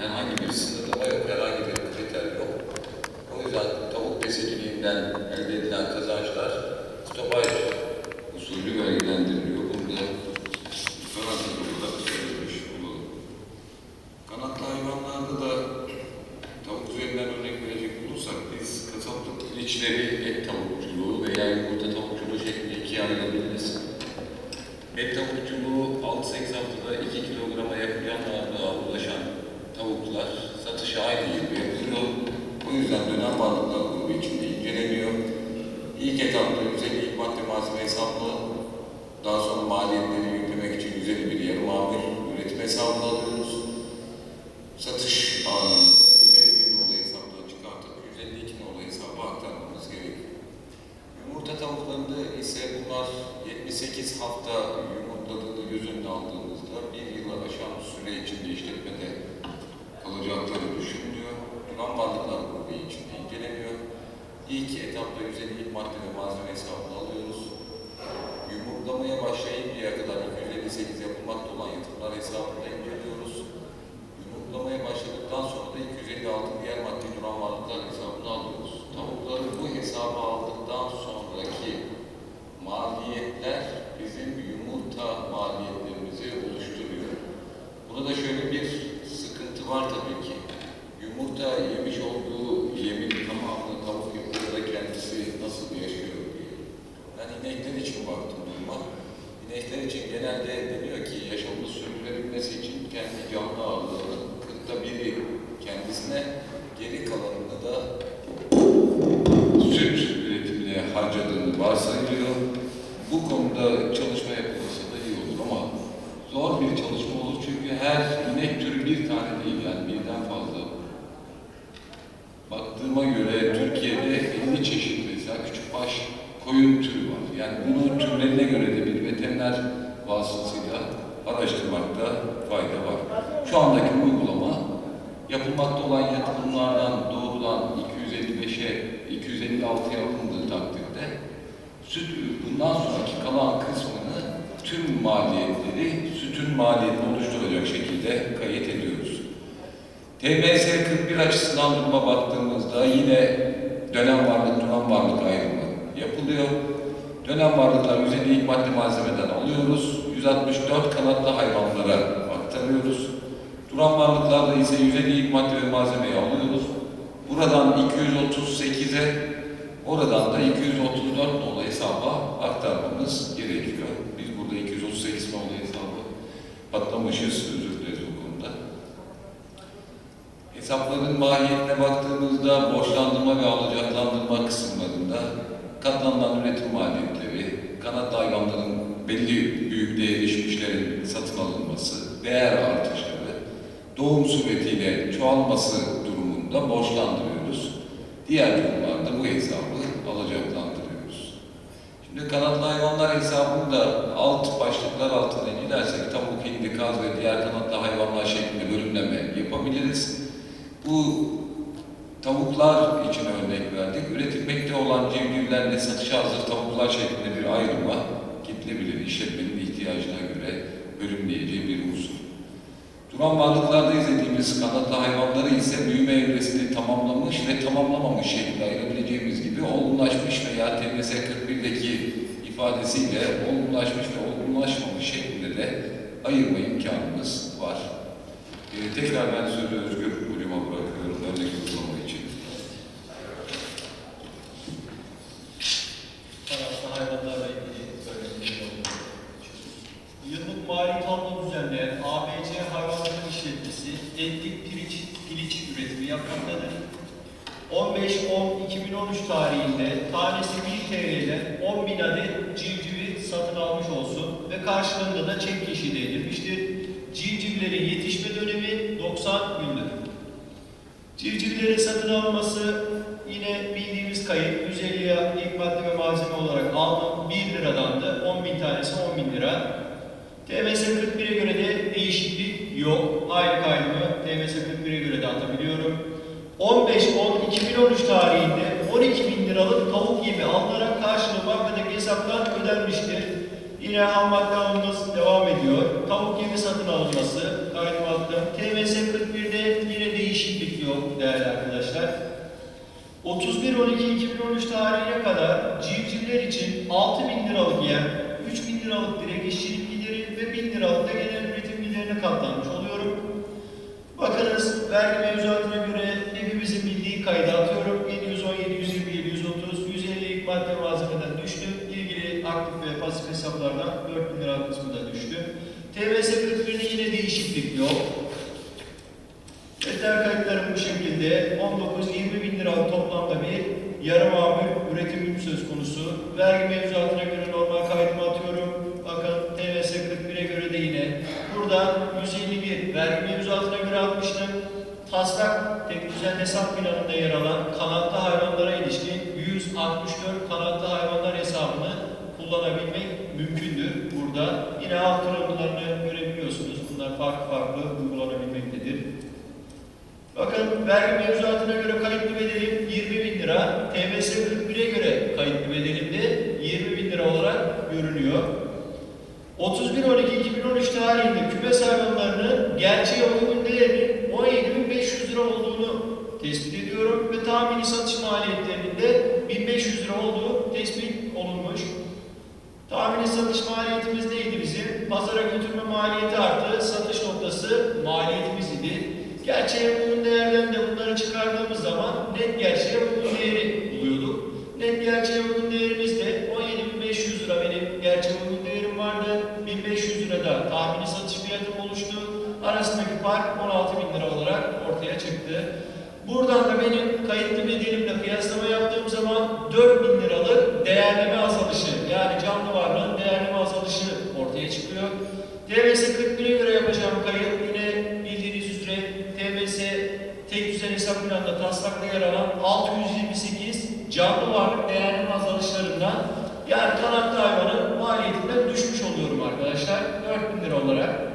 herhangi bir sınırlama yok, herhangi bir kriter yok. O yüzden tavuk besiciliğinden elde edilen kazançlar stopaj usulü vergilendiriliyor. Bunu da parantez olarak söylemiş olalım. Kanatlı hayvanlarda da tavuk üzerinden örnek verecek olursak biz kasaplık piliçleri et tavukçuluğu veya yumurta tavukçuluğu şeklinde ikiye ayırabiliriz. Et tavukçuluğu 6-8 haftada 2 kilograma yakın can ağırlığa ulaşan tavuklar satışa aynı yıl yapılıyor. O yüzden dönem varlıklar grubu içinde inceleniyor. İlk etapta 150 ilk madde malzeme hesabı, daha sonra maliyetleri yüklemek için 150 bir yarım amir üretim hesabını alıyoruz. Satış anında 150 bin nolu hesaptan çıkartıp 152 nolu hesaba aktarmamız gerekiyor. Yumurta tavuklarında ise bunlar 78 hafta yumurtladığını göz önüne aldığımızda bir yıla aşan süre içinde işletmede kalacakları düşünülüyor. Duran varlıklar grubu içinde inceleniyor. İlk etapta 150 ilk madde ve malzeme hesabını alıyoruz. Yumurtlamaya başlayıncaya kadar 258 yapılmakta olan hesabını inceliyoruz. Yumurtlamaya başladıktan sonra da 256 diğer maddi duran varlıklar hesabını alıyoruz. Tavukları bu hesaba aldıktan sonraki maliyetler bizim yumurta maliyetlerimizi oluşturuyor. Burada şöyle bir sıkıntı var tabii ki. Yumurta yemiş olduğu yemin tamamını tavuk yumurtada kendisi nasıl yaşıyor diye. Ben inekler için baktım duruma. İnekler için genelde deniyor Yani bunu türlerine göre de bir veteriner vasıtasıyla araştırmakta fayda var. Şu andaki uygulama yapılmakta olan yatırımlardan doğrudan 255'e 256'ya alındığı takdirde süt bundan sonraki kalan kısmını tüm maliyetleri sütün maliyetini oluşturacak şekilde kayıt ediyoruz. TBS 41 açısından duruma baktığımızda yine dönem varlık, duran varlık ayrımı yapılıyor. Dönem varlıklar 150 ilk madde malzemeden alıyoruz. 164 kanatlı hayvanlara aktarıyoruz. Duran varlıklarda ise 150 ilk madde ve malzemeyi alıyoruz. Buradan 238'e, oradan da 234 nolu hesaba aktarmamız gerekiyor. Biz burada 238 nolu hesabı patlamışız, özür dileriz bu konuda. Hesapların maliyetine baktığımızda borçlandırma ve alacaklandırma kısımlarında katlanılan üretim maliyetleri, kanatlı hayvanların belli büyüklüğe erişmişlerin satın alınması, değer artışları, doğum suretiyle çoğalması durumunda borçlandırıyoruz. Diğer durumlarda bu hesabı alacaklandırıyoruz. Şimdi kanatlı hayvanlar hesabını da alt başlıklar altında gidersek tavuk, hindi, kaz ve diğer kanatlı hayvanlar şeklinde bölümleme yapabiliriz. Bu tavuklar için örnek verdik. Üretilmekte olan civcivlerle satışa hazır tavuklar şeklinde bir ayrıma gidilebilir. İşletmenin ihtiyacına göre bölümleyeceği bir unsur. Duran varlıklarda izlediğimiz kanatlı hayvanları ise büyüme evresini tamamlamış ve tamamlamamış şekilde ayırabileceğimiz gibi olgunlaşmış veya TMS 41'deki ifadesiyle olgunlaşmış ve olgunlaşmamış şeklinde de ayırma imkanımız var. Ee, tekrar ben sözü Özgür Hocama bırakıyorum örnek uygulama için. Tarafta hayvanlarla ilgili söylemleri oldu. Yıllık mali tablo düzenleyen ABC Hayvancılık İşletmesi etlik piliç, piliç üretimi yapmaktadır. 15-10-2013 tarihinde tanesi 1 TL'den 10 bin adet civcivi satın almış olsun ve karşılığında da çek kişide edilmiştir. Civcivlerin yetişme dönemi 90 gündür. Civcivlerin satın alınması yine bildiğimiz kayıt 150 'ya ilk madde ve malzeme olarak aldım 1 liradan da 10 bin tanesi 10 bin lira. TMS 41'e göre de değişiklik yok. Aynı kaydımı TMS 41'e göre de atabiliyorum. 15-10-2013 tarihinde 12 bin liralık tavuk yemi alınarak karşılığı bankadaki hesaptan ödenmiştir. Yine ham madde alımımız devam ediyor. Tavuk yemi satın alınması kaydım attım. TMS değişim bekliyor değerli arkadaşlar. 31.12.2013 tarihine kadar civcivler için 6 bin liralık yer, 3 bin liralık direk işçilik gideri ve 1000 liralık da genel üretim giderine katlanmış oluyorum. Bakınız vergi mevzuatına Kayıtlarım bu şekilde 19-20 bin liralık toplamda bir yarı mamul üretim söz konusu. Vergi mevzuatına göre normal kaydımı atıyorum. Bakın TVS 41'e göre de yine. Burada 151 vergi mevzuatına göre atmıştım. Taslak tek düzen hesap planında yer alan kanatlı hayvanlara ilişkin 164 kanatlı hayvanlar hesabını kullanabilmek mümkündür. Burada yine alt kırılımlarını görebiliyorsunuz. Bunlar farklı farklı. Bakın vergi mevzuatına göre kayıtlı bedelim 20 bin lira, TMS 41'e göre kayıtlı bedelim de 20 bin lira olarak görünüyor. 31.12.2013 tarihinde kümes hayvanlarının gerçeğe uygun değerinin 17.500 lira olduğunu tespit ediyorum ve tahmini satış maliyetlerinin de 1500 lira olduğu tespit olunmuş. Tahmini satış maliyetimiz neydi bizim? Pazara götürme maliyeti artı satış noktası maliyetimiz idi. Gerçeğe uygun değerden de bunları çıkardığımız zaman net gerçeğe uygun değeri Net gerçeğe uygun değerimiz de 17.500 lira benim gerçeğe uygun değerim vardı. 1500 lira da tahmini satış fiyatım oluştu. Arasındaki fark 16.000 lira olarak ortaya çıktı. Buradan da benim kayıtlı bedelimle kıyaslama yaptığım zaman 4000 liralık değerleme azalışı yani canlı varlığın değerleme azalışı ortaya çıkıyor. TVS 41'e göre yapacağım kayıt yine bildiğiniz üzere TVS tek düzen hesap planında taslakta yer alan 628 canlı varlık değerleme azalışlarından yani kanatlı hayvanın maliyetinden düşmüş oluyorum arkadaşlar 4000 lira olarak.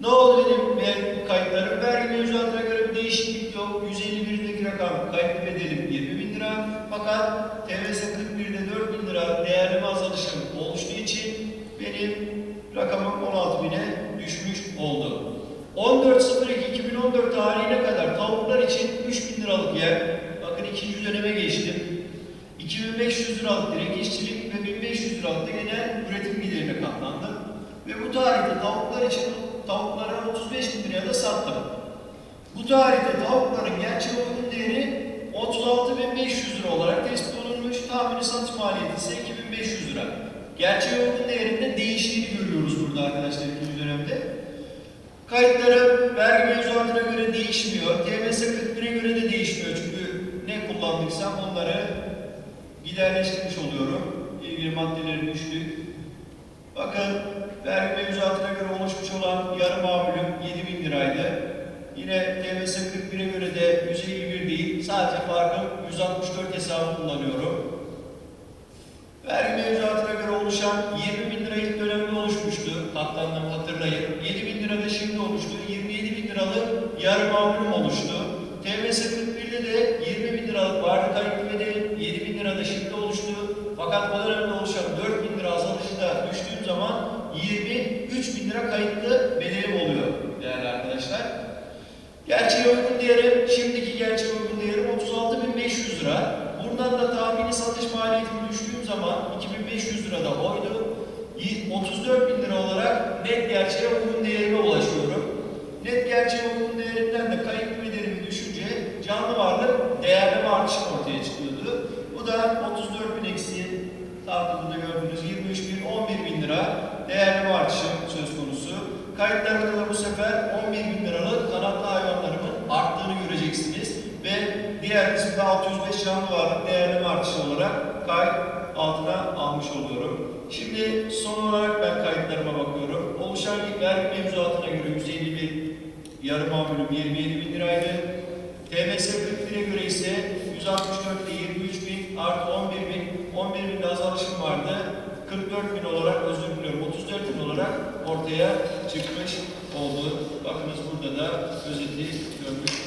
Ne oldu benim vergi kayıtlarım? Vergi mevzuatına göre bir değişiklik yok. 151'deki rakam kayıtlı bedelim 20 bin lira. Fakat TVS 41'de 4 bin lira değerleme azalışım oluştuğu için benim rakamım 16 bine düşmüş oldu. 14.02.2014 tarihine kadar tavuklar için 3 bin liralık yer. Bakın ikinci döneme geçtim. 2500 liralık direkt işçilik ve 1500 liralık da genel üretim giderine katlandım. Ve bu tarihte tavuklar için tavuklara 35 bin liraya da sattım. Bu tarihte tavukların gerçek uygun değeri 36.500 lira olarak tespit olunmuş. Tahmini satış maliyeti ise 2500 lira. Gerçek uygun değerinde değiştiğini görüyoruz burada arkadaşlar ikinci dönemde. Kayıtları vergi mevzuatına göre değişmiyor. TMS 41'e göre de değişmiyor çünkü ne kullandıysam onları giderleştirmiş oluyorum. İlgili maddeleri düştük. Bakın vergi mevzuatına göre oluşmuş olan yarı mamulüm 7 bin liraydı. Yine TMS 41'e göre de 151 değil, sadece farkım 164 hesabı kullanıyorum. Vergi mevzuatına göre oluşan 20 bin lira ilk dönemde oluşmuştu. Katlandığımı hatırlayın. 7 bin lira da şimdi oluştu. 27 bin liralık yarı mamulüm oluştu. TMS 41'de de 20 bin liralık vardı kayıtlı bedeli. Fakat bu dönemde oluşan 4 bin lira azalışı da düştüğüm zaman 23 bin lira kayıtlı bedelim oluyor değerli arkadaşlar. Gerçeğe uygun değerim, şimdiki gerçeğe uygun değerim 36.500 lira. Buradan da tahmini satış maliyetini düştüğüm zaman 2500 lira da oydu. 34 bin lira olarak net gerçeğe uygun değerime ulaşıyorum. Net gerçeğe uygun değerinden de kayıtlı bedelimi düşünce canlı varlık değerleme artışı ortaya çıkıyordu. Bu da 34 bin eksi tahtada da gördüğünüz 23 bin 11 bin lira değerleme artışı söz konusu. Kayıtlarında da bu sefer 11 bin liralık kanatlı hayvanlarımın arttığını göreceksiniz. Ve diğer kısımda 605 canlı varlık değerleme artışı olarak kayıt altına almış oluyorum. Şimdi son olarak ben kayıtlarıma bakıyorum. Oluşan vergi mevzuatına göre 151 yarı mamulüm 27 bin liraydı. TMS 41'e göre ise 164 ile 23 bin artı 11 bin, 11 bin de azalışım vardı. 44 bin olarak özür diliyorum 34 bin olarak ortaya çıkmış oldu. Bakınız burada da özeti görmüş.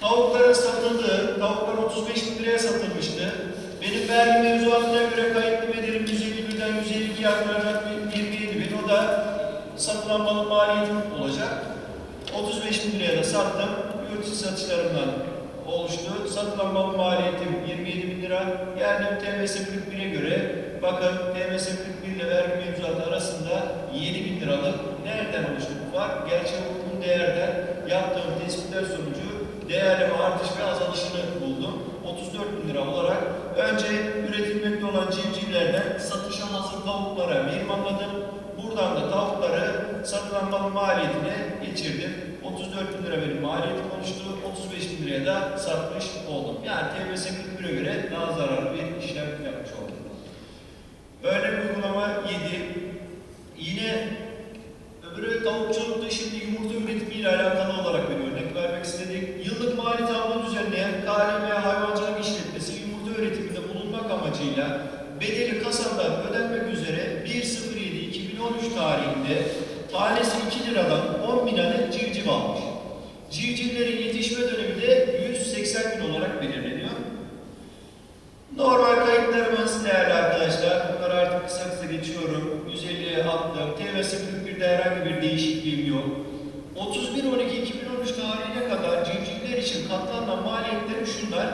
Tavukların satıldığı, tavuklar 35 bin liraya satılmıştı. Benim vergi mevzuatına göre kayıtlı bedelim 151'den 152 aktaracak 27 bin. O da satılan malın maliyeti olacak. 35 bin liraya da sattım. Yurt satışlarımdan oluştu. Satılan malın maliyetim 27 bin lira. Geldim TMS 41'e göre bakın TMS 41 ile vergi mevzuatı arasında 7 bin liralık nereden oluştu bu fark? Gerçek uygun değerden yaptığım tespitler sonucu değerleme artış ve azalışını buldum. 34 bin lira olarak önce üretilmekte olan civcivlerden satışa hazır tavuklara mirmanladım. Buradan da tavukları satılan malın maliyetine geçirdim. 34 bin lira benim maliyetim oluştu. 35 bin liraya da satmış oldum. Yani TBS 41'e göre daha zararlı bir işlem yapmış oldum. Örnek uygulama 7. Yine öbürü tavukçulukta şimdi yumurta üretimiyle alakalı olarak bir örnek vermek istedik. Yıllık mali tablo düzenleyen KLM hayvancılık işletmesi yumurta üretiminde bulunmak amacıyla bedeli kasadan ödenmek üzere 1.07.2013 tarihinde tanesi 2 liradan 10 bin adet civciv almış. Civcivlerin yetişme dönemi de 180 gün olarak belirleniyor. Normal kayıtlarımız değerli arkadaşlar. Bunları artık kısa kısa geçiyorum. 150'ye attım. TVS 41'de herhangi bir değişikliğim yok. 31.12.2013 tarihine kadar civcivler için katlanan maliyetlerim şunlar.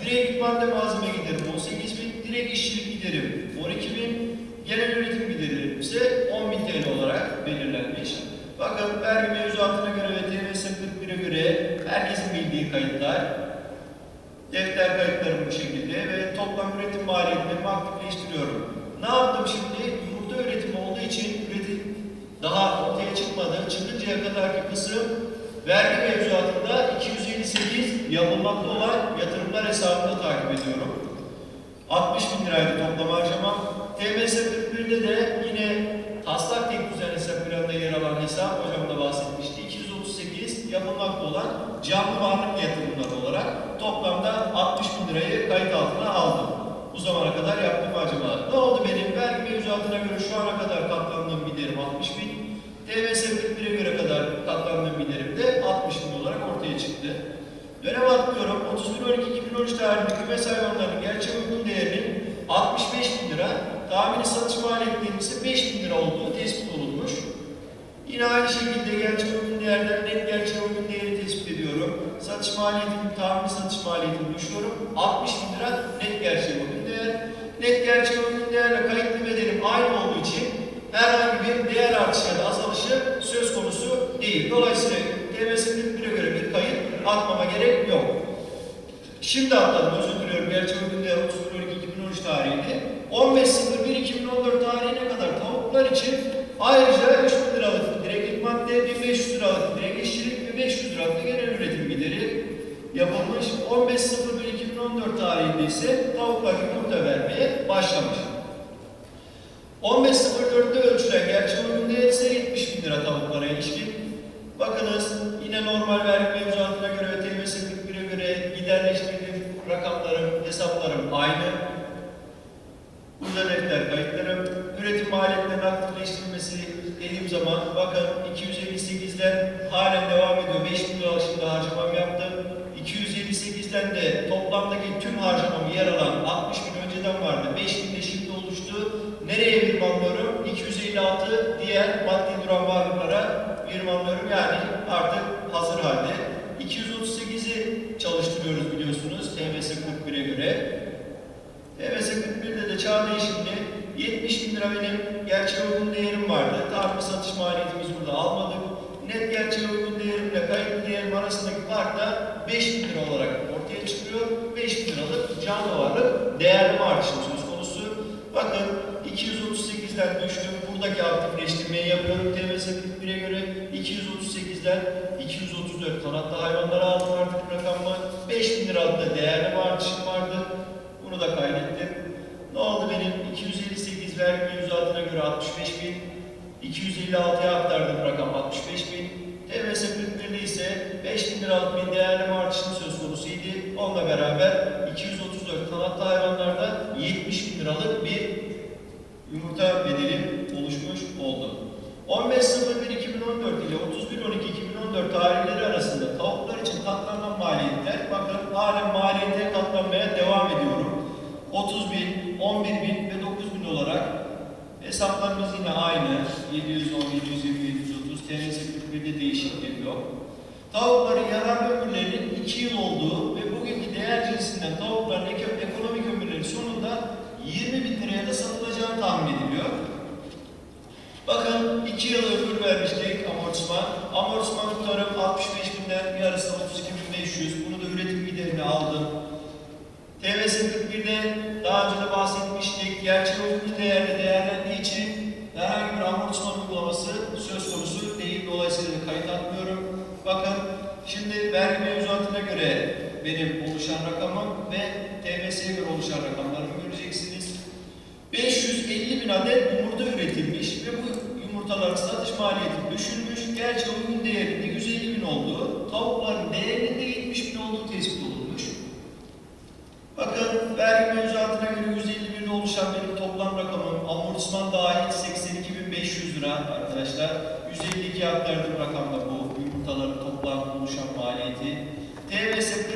Direkt madde malzeme giderim 18 bin, direkt işçilik giderim 12 bin, genel üretim giderim ise 10 bin TL olarak belirlenmiş. Bakın vergi mevzuatına göre ve 41'e göre herkesin bildiği kayıtlar. Defter kayıtlarım bu şekilde ve toplam üretim maliyetlerimi aktifleştiriyorum. Ne yaptım şimdi? Yumurta üretimi olduğu için üretim daha ortaya çıkmadı. Çıkıncaya kadarki kısım vergi mevzuatında 258 yapılmakta olan yatırımlar hesabını takip ediyorum. 60 bin liraydı toplam harcamam. TMS 41'de de yine taslak tek düzen hesap planında yer alan hesap hocam da bahsetmişti. 238 yapılmakta olan canlı varlık yatırımları olarak toplamda 60 bin lirayı kayıt altına aldım. Bu zamana kadar yaptığım harcamalar. Ne oldu benim? Vergi mevzuatına göre şu ana kadar katlandığım giderim 60 bin. TMS 41'e göre kadar katlandığım giderim de 60 bin olarak ortaya çıktı. Dönem atlıyorum. 31.12.2013 tarihinde kümes hayvanlarının gerçek uygun değerinin 65 bin lira, tahmini satış maliyetlerinin ise 5 bin lira olduğu tespit olunmuş. Yine aynı şekilde gerçek uygun değerden net gerçek uygun. Satış maliyetini, tahmini satış maliyetini düşüyorum. 60 bin lira net gerçek uygun değer. Net gerçek uygun değerle kayıtlı bedelim aynı olduğu için herhangi bir değer artışı ya da azalışı söz konusu değil. Dolayısıyla TMS 41'e göre bir kayıt atmama gerek yok. Şimdi atladım, özür diliyorum. Gerçek uygun değer 31.12.2013 tarihinde. 15.01.2014 tarihine kadar tavuklar için ayrıca 3 bin liralık direktlik madde, 1500 liralık direkt işçilik ve 500 liralık da genel üretim gideri yapılmış. 15.01.2014 tarihinde ise tavuklar yumurta vermeye başlamış. 15.04'te ölçülen gerçek uygun değer ise 70 bin lira tavuklara ilişkin. Bakınız yine normal vergi mevzuatına göre ve TMS 41'e göre giderleştirdiğim rakamlarım, hesaplarım aynı. Burada defter kayıtlarım. Üretim maliyetlerinin aktifleştirilmesi dediğim zaman bakın 258'den halen devam ediyor. 5 bin lira şimdi harcamam yaptım. 258'den de toplamdaki tüm harcamam yer alan 60 bin önceden vardı. 5 bin de şimdi oluştu. Nereye birmanlıyorum? 256 diğer maddi duran varlıklara birmanlıyorum. Yani artık hazır halde. 238'i çalıştırıyoruz biliyorsunuz TMS 41'e göre. TMS 41'de de çağ değişimli 70 bin lira benim gerçeğe uygun değerim vardı. Tahmin satış maliyetimiz burada almadık. Net gerçeğe uygun değerimle kayıtlı değerim arasındaki fark da 5 bin lira olarak ortaya çıkıyor. 5 bin liralık canlı varlık değerleme artışı söz konusu. Bakın 238'den düştüm. Buradaki aktifleştirmeyi yapıyorum TMS 41'e göre. 238'den 234 kanatlı hayvanlara aldım artık rakamı. 5 bin liralık da değerleme artışım vardı. Bunu da kaydettim. Ne oldu benim 258 vergi mevzuatına göre 65 bin, 256'ya aktardım rakam 65 bin. TVS 41'de ise 5 bin liralık bir değerleme artışının söz konusuydu. Onunla beraber 234 kanatlı hayvanlarda 70 bin liralık bir yumurta bedeli oluşmuş oldu. 15.01.2014 ile 31.12.2014 tarihleri arasında tavuklar için katlanan maliyetler, bakın halen maliyete katlanmaya devam ediyorum. 30 bin, 11 bin ve 9 bin olarak hesaplarımız yine aynı. 710, 720, 730, TL'si 41'de değişiklik yok. Tavukların yararlı ömürlerinin 2 yıl olduğu cinsinden tavukların eko- ekonomik ömürleri sonunda 20 bin liraya da satılacağı tahmin ediliyor. Bakın 2 yıl ömür vermiştik amortisman. Amortisman tutarım 65 binden bir arasında 32.500. Bunu da üretim giderini aldım. TVS 41'de daha önce de bahsetmiştik. Gerçek uygun değerli değerlendiği için herhangi bir amortisman uygulaması söz konusu değil. Dolayısıyla kayıt atmıyorum. Bakın şimdi vergi mevzuatına göre benim oluşan rakamım ve TVS'ye göre oluşan rakamlarımı göreceksiniz. 550 bin adet yumurta üretilmiş ve bu yumurtaların satış maliyeti düşürmüş. Gerçi uygun değerinde 150 bin olduğu, tavukların değerinin de 70 bin olduğu tespit olunmuş. Bakın vergi mevzuatına göre 150 bin oluşan benim toplam rakamım amortisman dahil 82.500 lira arkadaşlar. 152 aktardım rakamda bu yumurtaların toplam oluşan maliyeti. TVS